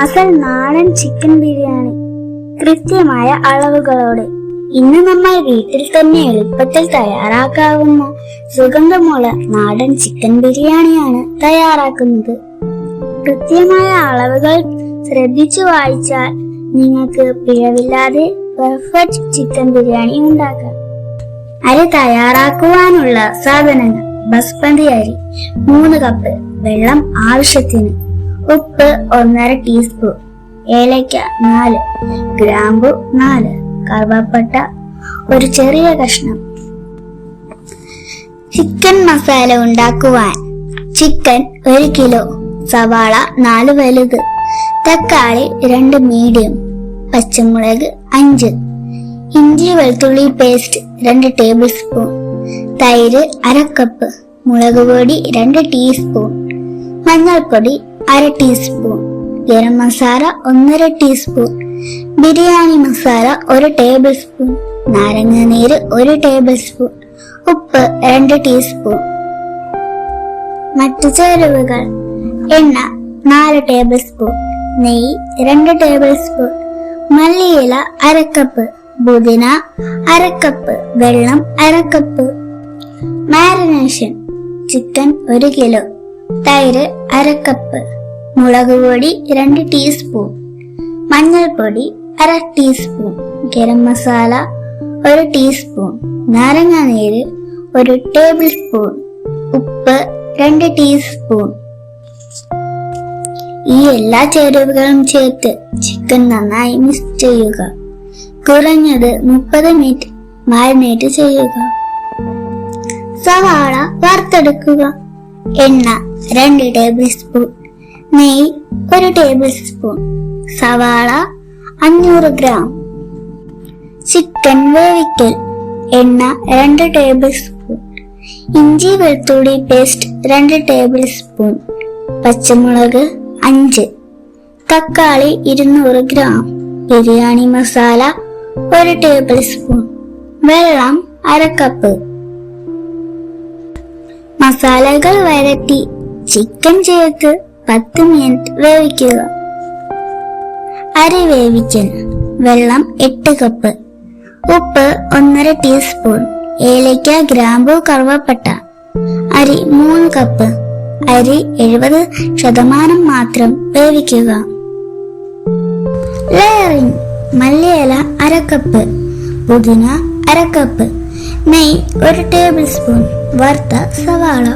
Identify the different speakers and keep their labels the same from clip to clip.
Speaker 1: അസൽ നാടൻ ചിക്കൻ ബിരിയാണി. കൃത്യമായ അളവുകളോടെ ഇന്ന് നമ്മൾ വീട്ടിൽ തന്നെ എളുപ്പത്തിൽ തയ്യാറാക്കാവുന്ന സുഗന്ധമുള്ള നാടൻ ചിക്കൻ ബിരിയാണിയാണ് തയ്യാറാക്കുന്നത്. കൃത്യമായ അളവുകൾ ശ്രദ്ധിച്ചു വായിച്ചാൽ നിങ്ങൾക്ക് പിഴവില്ലാതെ പെർഫെക്റ്റ് ചിക്കൻ ബിരിയാണി ഉണ്ടാക്കാം. അരി തയ്യാറാക്കുവാനുള്ള സാധനങ്ങൾ ബസ്മതി അരി മൂന്ന് കപ്പ് വെള്ളം ആവശ്യത്തിന് ഉപ്പ് ഒന്നര ടീസ്പൂൺ ഏലയ്ക്ക നാല്. ഗ്രാമ്പു നാല്. കറുവാപ്പട്ട ഒരു ചെറിയ കഷ്ണം. ചിക്കൻ മസാല ഉണ്ടാക്കുവാൻ ചിക്കൻ ഒരു കിലോ സവാള നാല് വലുത്. തക്കാളി രണ്ട് മീഡിയം പച്ചമുളക് അഞ്ച്. ഇഞ്ചി വെളുത്തുള്ളി പേസ്റ്റ് രണ്ട് ടേബിൾ സ്പൂൺ തൈര് അര കപ്പ് മുളക് പൊടി രണ്ട് ടീസ്പൂൺ മഞ്ഞൾപ്പൊടി അര ടീസ്പൂൺ ഗരം മസാല ഒന്നര ടീസ്പൂൺ ബിരിയാണി മസാല ഒരു ടേബിൾ സ്പൂൺ നാരങ്ങ നീര് ഒരു ടേബിൾ സ്പൂൺ ഉപ്പ് രണ്ട് ടീസ്പൂൺ മറ്റു ചേരുവകൾ. എണ്ണ നാല് ടേബിൾ സ്പൂൺ നെയ്യ് രണ്ട് ടേബിൾ സ്പൂൺ മല്ലിയില അരക്കപ്പ് പുതിന അരക്കപ്പ് വെള്ളം അരക്കപ്പ് മാരിനേഷൻ ചിക്കൻ ഒരു കിലോ തൈര് അരക്കപ്പ് മുളക് പൊടി രണ്ട് ടീസ്പൂൺ മഞ്ഞൾപ്പൊടി അര ടീസ്പൂൺ ഗരം മസാല ഒരു ടീസ്പൂൺ നാരങ്ങ നീര് ഒരു ടേബിൾ സ്പൂൺ ഉപ്പ് രണ്ട് ടീസ്പൂൺ ഈ എല്ലാ ചേരുവകളും ചേർത്ത് ചിക്കൻ നന്നായി മിക്സ് ചെയ്യുക. കുറഞ്ഞത് മുപ്പത് മിനിറ്റ് മാരിനേറ്റ് ചെയ്യുക. സവാള വറുത്തെടുക്കുക. എണ്ണ രണ്ട് ടേബിൾ സ്പൂൺ നെയ്യ് ഒരു ടേബിൾ സ്പൂൺ. സവാള അഞ്ഞൂറ് ഗ്രാം. ചിക്കൻ വേവിക്കൽ എണ്ണ രണ്ട് ടേബിൾ സ്പൂൺ. ഇഞ്ചി വെളുത്തുള്ളി പേസ്റ്റ് രണ്ട് ടേബിൾ സ്പൂൺ. പച്ചമുളക് അഞ്ച്. തക്കാളി ഇരുന്നൂറ് ഗ്രാം. ബിരിയാണി മസാല ഒരു ടേബിൾ സ്പൂൺ. വെള്ളം അര കപ്പ് മസാലകൾ വരട്ടി. ചിക്കൻ ചേർത്ത് പത്ത് മിനിറ്റ് വേവിക്കുക. അരി വേവിക്കൽ വെള്ളം എട്ട് കപ്പ് ഉപ്പ് ഒന്നര ടീസ്പൂൺ ഏലയ്ക്ക ഗ്രാമ്പു കറുവപ്പട്ട. അരി മൂന്ന് കപ്പ് അരി എഴുപത് ശതമാനം മാത്രം വേവിക്കുക. ലെയറിംഗ് മല്ലിയില അരക്കപ്പ് പുതിന അരക്കപ്പ് നെയ് ഒരു ടേബിൾ സ്പൂൺ വറുത്ത സവാള.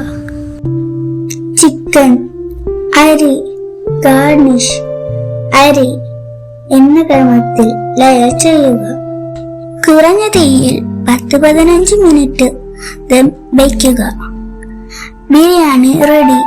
Speaker 1: ചിക്കൻ അരി ഗാർണിഷ് അരി എന്ന ക്രമത്തിൽ ലയർ ചെയ്യുക. കുറഞ്ഞ തീയിൽ പത്ത് പതിനഞ്ച് മിനിറ്റ് വയ്ക്കുക. ബിരിയാണി റെഡി